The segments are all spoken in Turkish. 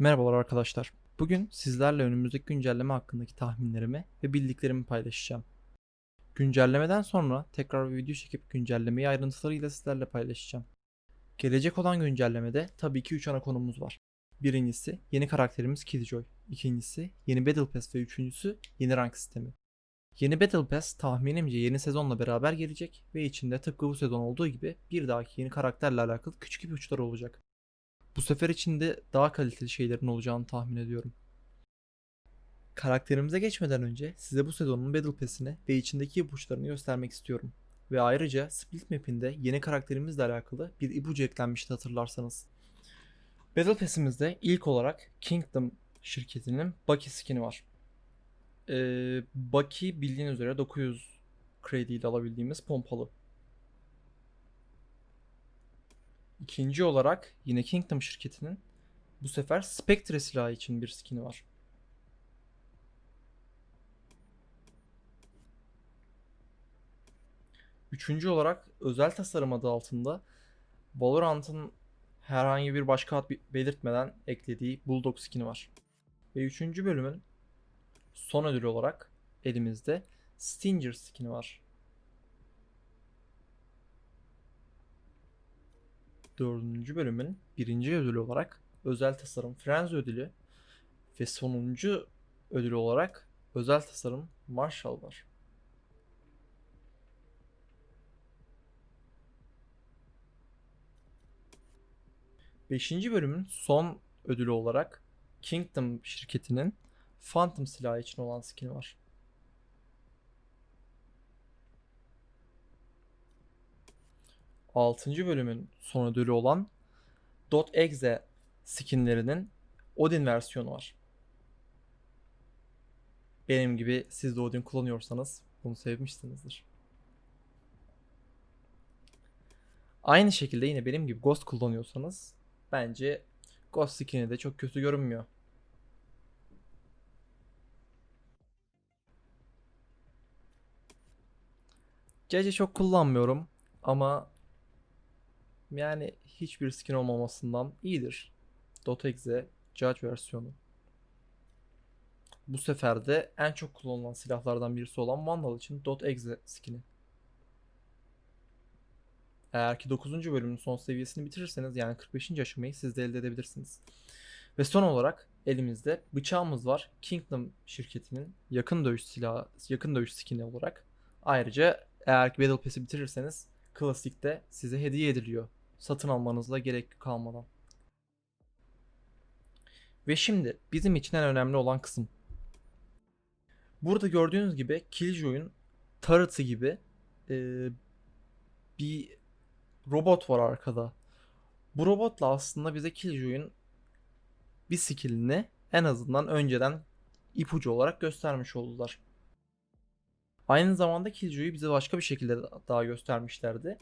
Merhabalar arkadaşlar. Bugün sizlerle önümüzdeki güncelleme hakkındaki tahminlerimi ve bildiklerimi paylaşacağım. Güncellemeden sonra tekrar bir video çekip güncellemeyi ayrıntılarıyla sizlerle paylaşacağım. Gelecek olan güncellemede tabii ki 3 ana konumuz var. Birincisi yeni karakterimiz Killjoy. İkincisi yeni Battle Pass ve üçüncüsü yeni rank sistemi. Yeni Battle Pass tahminimce yeni sezonla beraber gelecek ve içinde tıpkı bu sezon olduğu gibi bir dahaki yeni karakterle alakalı küçük ipuçları olacak. Bu sefer içinde daha kaliteli şeylerin olacağını tahmin ediyorum. Karakterimize geçmeden önce size bu sezonun Battle Pass'ini ve içindeki ipuçlarını göstermek istiyorum. Ve ayrıca Split Map'inde yeni karakterimizle alakalı bir ipucu eklenmişti hatırlarsanız. Battle Pass'imizde ilk olarak Kingdom şirketinin Bucky skin'i var. Ee, Bucky bildiğiniz üzere 900 kredi ile alabildiğimiz pompalı. İkinci olarak yine Kingdom şirketinin bu sefer Spectre silahı için bir skin'i var. Üçüncü olarak özel tasarım adı altında Valorant'ın herhangi bir başka ad belirtmeden eklediği Bulldog skin'i var. Ve üçüncü bölümün son ödülü olarak elimizde Stinger skin'i var. Dördüncü bölümün birinci ödülü olarak özel tasarım Frenzy ödülü ve sonuncu ödülü olarak özel tasarım Marshall var. Beşinci bölümün son ödülü olarak Kingdom şirketinin Phantom silahı için olan skin'i var. Altıncı bölümün son ödülü olan .exe skinlerinin Odin versiyonu var. Benim gibi siz de Odin kullanıyorsanız bunu sevmişsinizdir. Aynı şekilde yine benim gibi Ghost kullanıyorsanız bence Ghost skin'i de çok kötü görünmüyor. Gece çok kullanmıyorum ama yani hiçbir skin olmamasından iyidir. Dot.exe Judge versiyonu. Bu sefer de en çok kullanılan silahlardan birisi olan Vandal için Dot.exe skin'i. Eğer ki 9. bölümün son seviyesini bitirirseniz yani 45. aşamayı siz de elde edebilirsiniz. Ve son olarak elimizde bıçağımız var. Kingdom şirketinin yakın dövüş silahı, yakın dövüş skin'i olarak. Ayrıca eğer ki Battle Pass'i bitirirseniz klasikte size hediye ediliyor. Satın almanızla gerek kalmadan. Ve şimdi bizim için en önemli olan kısım. Burada gördüğünüz gibi Killjoy'un turret'ı gibi e, bir robot var arkada. Bu robotla aslında bize Killjoy'un bir skillini en azından önceden ipucu olarak göstermiş oldular. Aynı zamanda Killjoy'u bize başka bir şekilde daha göstermişlerdi.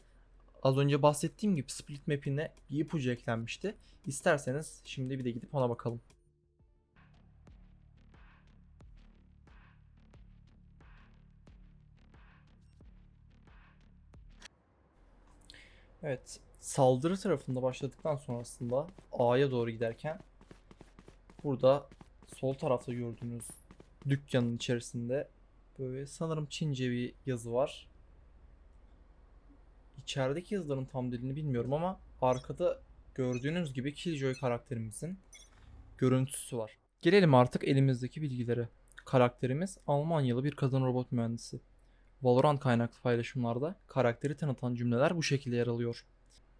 Az önce bahsettiğim gibi split map'ine bir ipucu eklenmişti. İsterseniz şimdi bir de gidip ona bakalım. Evet, saldırı tarafında başladıktan sonrasında A'ya doğru giderken burada sol tarafta gördüğünüz dükkanın içerisinde böyle sanırım Çince bir yazı var. İçerideki yazıların tam dilini bilmiyorum ama arkada gördüğünüz gibi Killjoy karakterimizin görüntüsü var. Gelelim artık elimizdeki bilgilere. Karakterimiz Almanyalı bir kadın robot mühendisi. Valorant kaynaklı paylaşımlarda karakteri tanıtan cümleler bu şekilde yer alıyor.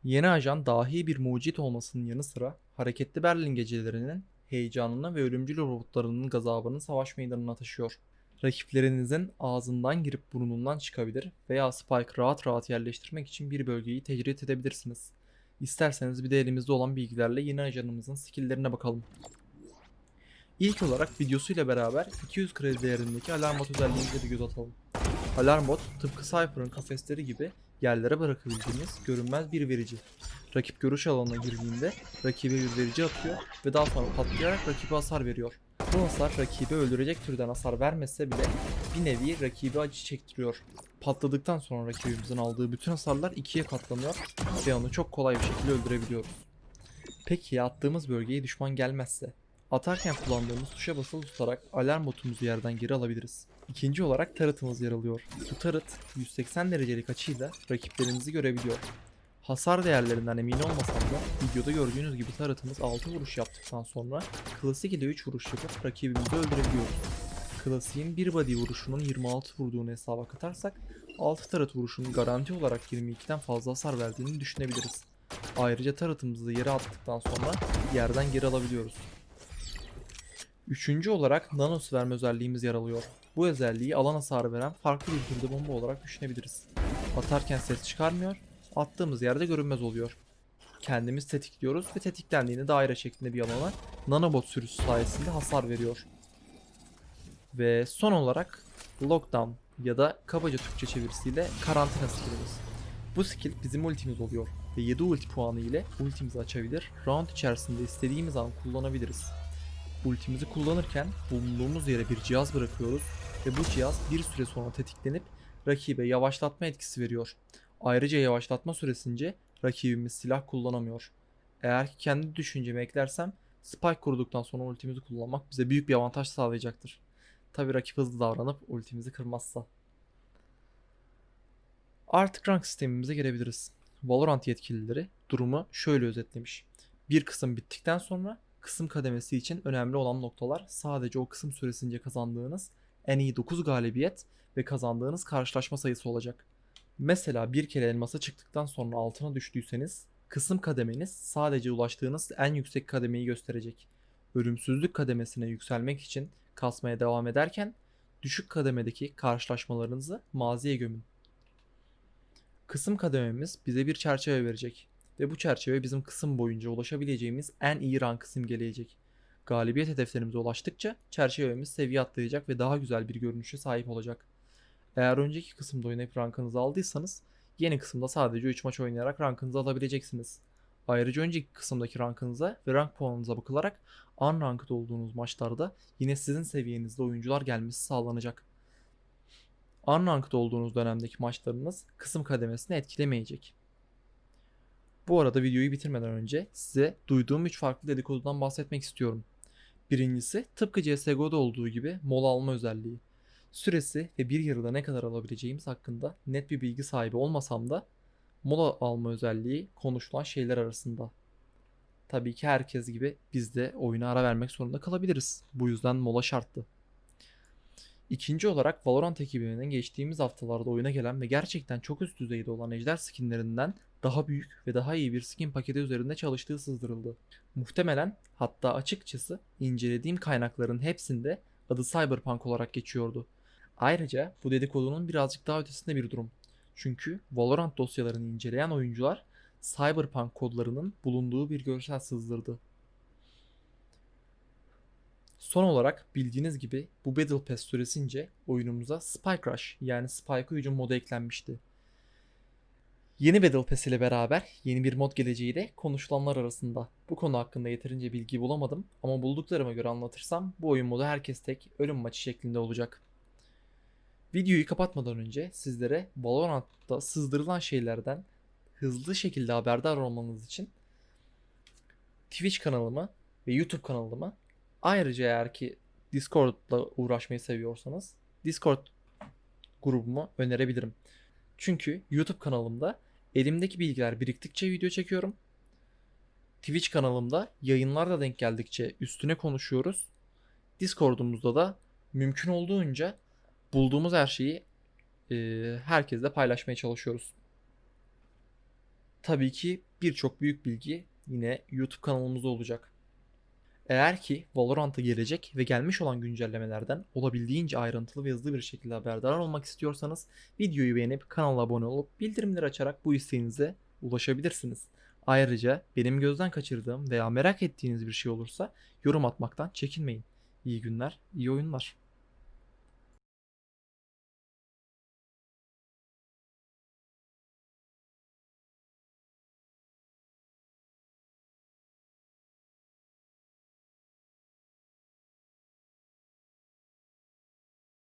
Yeni ajan dahi bir mucit olmasının yanı sıra hareketli Berlin gecelerinin heyecanını ve ölümcül robotlarının gazabını savaş meydanına taşıyor. Rakiplerinizin ağzından girip burnundan çıkabilir veya Spike rahat rahat yerleştirmek için bir bölgeyi tecrit edebilirsiniz. İsterseniz bir de elimizde olan bilgilerle yeni ajanımızın skilllerine bakalım. İlk olarak videosuyla beraber 200 kredi değerindeki alarm bot özelliğimize bir göz atalım. Alarm bot tıpkı Cypher'ın kafesleri gibi yerlere bırakabildiğiniz görünmez bir verici. Rakip görüş alanına girdiğinde rakibe bir verici atıyor ve daha sonra patlayarak rakibe hasar veriyor. Bu hasar rakibi öldürecek türden hasar vermese bile bir nevi rakibi acı çektiriyor. Patladıktan sonra rakibimizin aldığı bütün hasarlar ikiye katlanıyor ve onu çok kolay bir şekilde öldürebiliyoruz. Peki attığımız bölgeye düşman gelmezse? Atarken kullandığımız tuşa basılı tutarak alarm botumuzu yerden geri alabiliriz. İkinci olarak tarıtımız yer alıyor. Bu tarıt 180 derecelik açıyla rakiplerimizi görebiliyor. Hasar değerlerinden emin olmasam da videoda gördüğünüz gibi tarıtımız 6 vuruş yaptıktan sonra klasik ile 3 vuruş yapıp rakibimizi öldürebiliyoruz. Klasiğin bir body vuruşunun 26 vurduğunu hesaba katarsak 6 tarot vuruşunun garanti olarak 22'den fazla hasar verdiğini düşünebiliriz. Ayrıca tarotumuzu yere attıktan sonra yerden geri alabiliyoruz. Üçüncü olarak nanos verme özelliğimiz yer alıyor. Bu özelliği alan hasarı veren farklı bir türde bomba olarak düşünebiliriz. Atarken ses çıkarmıyor, attığımız yerde görünmez oluyor. Kendimiz tetikliyoruz ve tetiklendiğinde daire şeklinde bir alana nanobot sürüsü sayesinde hasar veriyor. Ve son olarak lockdown ya da kabaca Türkçe çevirisiyle karantina skillimiz. Bu skill bizim ultimiz oluyor ve 7 ulti puanı ile ultimizi açabilir, round içerisinde istediğimiz an kullanabiliriz. Ultimizi kullanırken bulunduğumuz yere bir cihaz bırakıyoruz ve bu cihaz bir süre sonra tetiklenip rakibe yavaşlatma etkisi veriyor. Ayrıca yavaşlatma süresince rakibimiz silah kullanamıyor. Eğer ki kendi düşüncemi eklersem spike kurduktan sonra ultimizi kullanmak bize büyük bir avantaj sağlayacaktır. Tabi rakip hızlı davranıp ultimizi kırmazsa. Artık rank sistemimize gelebiliriz. Valorant yetkilileri durumu şöyle özetlemiş. Bir kısım bittikten sonra kısım kademesi için önemli olan noktalar sadece o kısım süresince kazandığınız en iyi 9 galibiyet ve kazandığınız karşılaşma sayısı olacak. Mesela bir kere elmasa çıktıktan sonra altına düştüyseniz kısım kademeniz sadece ulaştığınız en yüksek kademeyi gösterecek. Ölümsüzlük kademesine yükselmek için kasmaya devam ederken düşük kademedeki karşılaşmalarınızı maziye gömün. Kısım kadememiz bize bir çerçeve verecek ve bu çerçeve bizim kısım boyunca ulaşabileceğimiz en iyi rankı simgeleyecek. Galibiyet hedeflerimize ulaştıkça çerçevemiz seviye atlayacak ve daha güzel bir görünüşe sahip olacak. Eğer önceki kısımda oynayıp rankınızı aldıysanız yeni kısımda sadece 3 maç oynayarak rankınızı alabileceksiniz. Ayrıca önceki kısımdaki rankınıza ve rank puanınıza bakılarak unranked olduğunuz maçlarda yine sizin seviyenizde oyuncular gelmesi sağlanacak. Unranked olduğunuz dönemdeki maçlarınız kısım kademesini etkilemeyecek. Bu arada videoyu bitirmeden önce size duyduğum 3 farklı dedikodudan bahsetmek istiyorum. Birincisi tıpkı CSGO'da olduğu gibi mola alma özelliği. Süresi ve bir yarıda ne kadar alabileceğimiz hakkında net bir bilgi sahibi olmasam da mola alma özelliği konuşulan şeyler arasında. Tabii ki herkes gibi biz de oyuna ara vermek zorunda kalabiliriz. Bu yüzden mola şarttı. İkinci olarak Valorant ekibinin geçtiğimiz haftalarda oyuna gelen ve gerçekten çok üst düzeyde olan ejder skinlerinden daha büyük ve daha iyi bir skin paketi üzerinde çalıştığı sızdırıldı. Muhtemelen hatta açıkçası incelediğim kaynakların hepsinde adı Cyberpunk olarak geçiyordu. Ayrıca bu dedikodunun birazcık daha ötesinde bir durum. Çünkü Valorant dosyalarını inceleyen oyuncular Cyberpunk kodlarının bulunduğu bir görsel sızdırdı. Son olarak bildiğiniz gibi bu Battle Pass süresince oyunumuza Spike Rush yani Spike hücum modu eklenmişti. Yeni Battle Pass ile beraber yeni bir mod geleceği de konuşulanlar arasında. Bu konu hakkında yeterince bilgi bulamadım ama bulduklarıma göre anlatırsam bu oyun modu herkes tek ölüm maçı şeklinde olacak. Videoyu kapatmadan önce sizlere Valorant'ta sızdırılan şeylerden hızlı şekilde haberdar olmanız için Twitch kanalımı ve YouTube kanalımı ayrıca eğer ki Discord'la uğraşmayı seviyorsanız Discord grubumu önerebilirim. Çünkü YouTube kanalımda elimdeki bilgiler biriktikçe video çekiyorum. Twitch kanalımda yayınlar da denk geldikçe üstüne konuşuyoruz. Discord'umuzda da mümkün olduğunca bulduğumuz her şeyi e, herkesle paylaşmaya çalışıyoruz. Tabii ki birçok büyük bilgi yine YouTube kanalımızda olacak. Eğer ki Valorant'a gelecek ve gelmiş olan güncellemelerden olabildiğince ayrıntılı ve hızlı bir şekilde haberdar olmak istiyorsanız videoyu beğenip kanala abone olup bildirimleri açarak bu isteğinize ulaşabilirsiniz. Ayrıca benim gözden kaçırdığım veya merak ettiğiniz bir şey olursa yorum atmaktan çekinmeyin. İyi günler, iyi oyunlar.